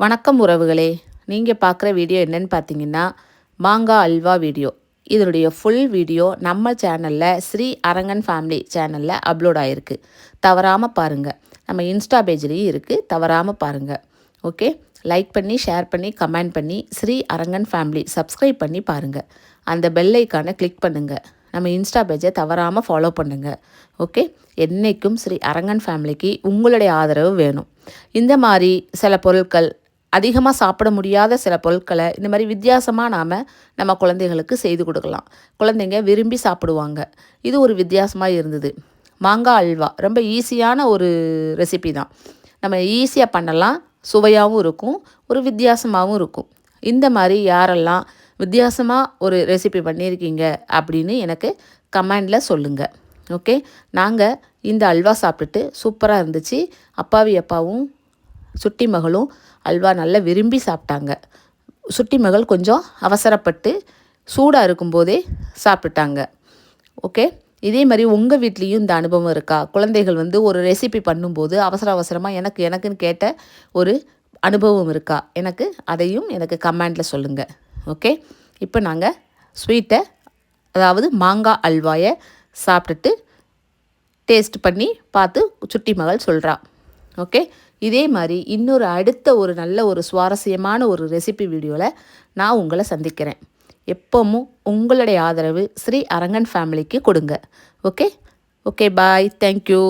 வணக்கம் உறவுகளே. நீங்கள் பார்க்குற வீடியோ என்னன்னு பார்த்தீங்கன்னா மாங்காய் அல்வா வீடியோ. இதனுடைய ஃபுல் வீடியோ நம்ம சேனலில் ஸ்ரீ அரங்கன் ஃபேமிலி சேனலில் அப்லோட் ஆகிருக்கு தவறாமல் பாருங்கள் நம்ம இன்ஸ்டா பேஜ்லேயும் இருக்குது தவறாமல் பாருங்கள் ஓகே லைக் பண்ணி ஷேர் பண்ணி கமெண்ட் பண்ணி ஸ்ரீ அரங்கன் ஃபேமிலி சப்ஸ்கிரைப் பண்ணி பாருங்கள் அந்த பெல் ஐக்கானை கிளிக் பண்ணுங்கள் நம்ம இன்ஸ்டா பேஜை தவறாமல் ஃபாலோ பண்ணுங்கள் ஓகே என்றைக்கும் ஸ்ரீ அரங்கன் ஃபேமிலிக்கு உங்களுடைய ஆதரவு வேணும். இந்த மாதிரி சில பொருட்கள் அதிகமாக சாப்பிட முடியாத சில பொருட்களை இந்த மாதிரி வித்தியாசமாக நாம் நம்ம குழந்தைகளுக்கு செய்து கொடுக்கலாம். குழந்தைங்க விரும்பி சாப்பிடுவாங்க. இது ஒரு வித்தியாசமாக இருந்தது. மாங்காய் அல்வா ரொம்ப ஈஸியான ஒரு ரெசிபி தான். நம்ம ஈஸியாக பண்ணலாம் சுவையாகவும் இருக்கும் ஒரு வித்தியாசமாகவும் இருக்கும். இந்த மாதிரி யாரெல்லாம் வித்தியாசமாக ஒரு ரெசிபி பண்ணியிருக்கீங்க அப்படின்னு எனக்கு கமெண்டில் சொல்லுங்கள் ஓகே? நாங்கள் இந்த அல்வா சாப்பிட்டுட்டு சூப்பராக இருந்துச்சு. அப்பாவி அப்பாவும் சுட்டி மகளும் அல்வா நல்லா விரும்பி சாப்பிட்டாங்க. சுட்டி மகள் கொஞ்சம் அவசரப்பட்டு சூடாக இருக்கும்போதே சாப்பிட்டாங்க. ஓகே? இதே மாதிரி உங்கள் வீட்லேயும் இந்த அனுபவம் இருக்கா? குழந்தைகள் வந்து ஒரு ரெசிபி பண்ணும்போது அவசர அவசரமாக எனக்கு எனக்குன்னு கேட்ட ஒரு அனுபவம் இருக்கா? எனக்கு அதையும் எனக்கு கமெண்டில் சொல்லுங்கள் ஓகே? இப்போ நாங்கள் ஸ்வீட்டை அதாவது மாங்காய் அல்வாயை சாப்பிட்டுட்டு டேஸ்ட் பண்ணி பார்த்து சுட்டி மகள் சொல்கிறா ஓகே? இதே மாதிரி இன்னொரு அடுத்த ஒரு நல்ல ஒரு சுவாரஸ்யமான ஒரு ரெசிபி வீடியோவில் நான் உங்களை சந்திக்கிறேன். எப்பவும் உங்களுடைய ஆதரவு ஸ்ரீ அரங்கன் ஃபேமிலிக்கு கொடுங்க. Okay okay bye thank you